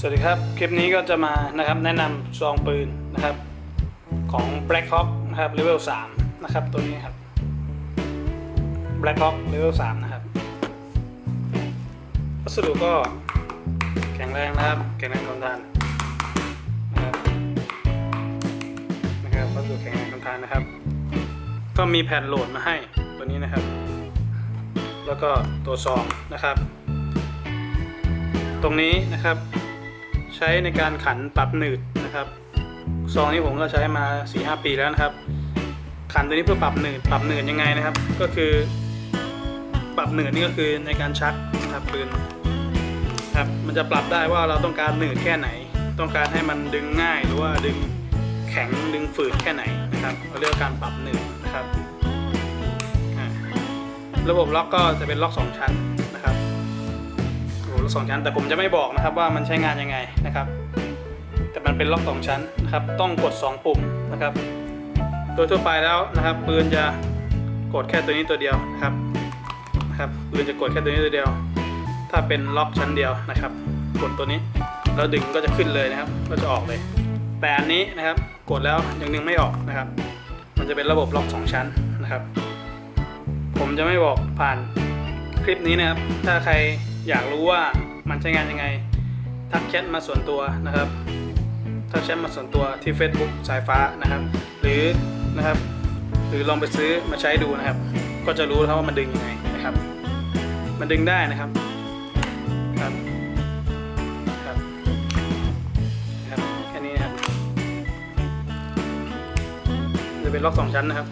สวัสดีครับ คลิปนี้ก็จะมานะครับแนะนำซองปืนนะครับของ Black Hawk นะครับ Level 3นะครับตัวนี้ครับ Black Hawk Level 3นะครับวัสดุก็แข็งแรงนะครับ แข็งแรงทนทานนะครับนะครับวัสดุแข็งแรงทนทานนะครับ ก็มีแผ่นโหลดมาให้ตัวนี้นะครับ แล้วก็ตัวซองนะครับ ตรงนี้นะครับ ใช้ในการขันปรับหนืดนะครับซองนี้ผมก็ใช้มา 4-5 ปีแล้วนะครับ ขันตัวนี้เพื่อปรับหนืดปรับหนืดยังไงนะครับ ก็คือ ปรับหนืดนี่ก็คือในการชักนะครับปืนครับมันจะปรับได้ว่าเราต้องการหนืดแค่ไหน ต้องการให้มันดึงง่ายหรือว่าดึงแข็งดึงฝืดแค่ไหนนะครับเราเรียกว่าการปรับหนืดนะครับ ระบบล็อกก็จะเป็นล็อกสองชั้น ล็อกสองชั้น แต่ผมจะไม่บอกนะครับว่ามันใช้งานยังไงนะครับ แต่มันเป็นล็อกสองชั้นนะครับ ต้องกด 2 ปุ่มนะครับ โดยทั่วไปแล้วนะครับปืนจะกดแค่ตัวนี้ตัวเดียวนะครับนะครับปืนจะกดแค่ตัวนี้ตัวเดียว ถ้าเป็นล็อกชั้นเดียวนะครับ กดตัวนี้แล้วดึงก็จะขึ้นเลยนะครับ ก็จะออกเลย แต่อันนี้นะครับกดแล้วยังดึงไม่ออกนะครับ มันจะเป็นระบบล็อกสองชั้นนะครับ ผมจะไม่บอกผ่านคลิปนี้นะครับ ถ้าใคร อยากรู้ว่ามันใช้งานยังไง ทักแชทมาส่วนตัวนะครับทักแชทมาส่วนตัวที่ Facebook สายฟ้านะครับ หรือนะครับหรือลองไปซื้อมาใช้ดูนะครับ ก็จะรู้นะครับว่ามันดึงยังไงนะครับ มันดึงได้นะครับครับครับครับแค่นี้นะครับจะเป็นล็อกสองชั้นนะครับ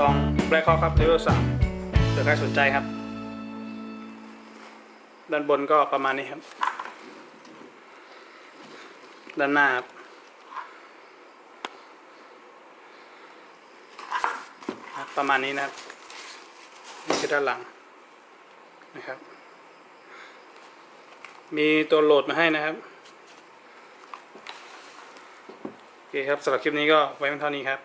2 Black Hawk ครับ level 3เผื่อใครสนใจครับ ด้านบนก็ประมาณนี้ครับ ด้านหน้าครับประมาณนี้นะครับ นี่คือด้านหลังนะครับ มีตัวโหลดมาให้นะครับ โอเคครับสำหรับคลิปนี้ก็ไว้เพียงเท่านี้ครับ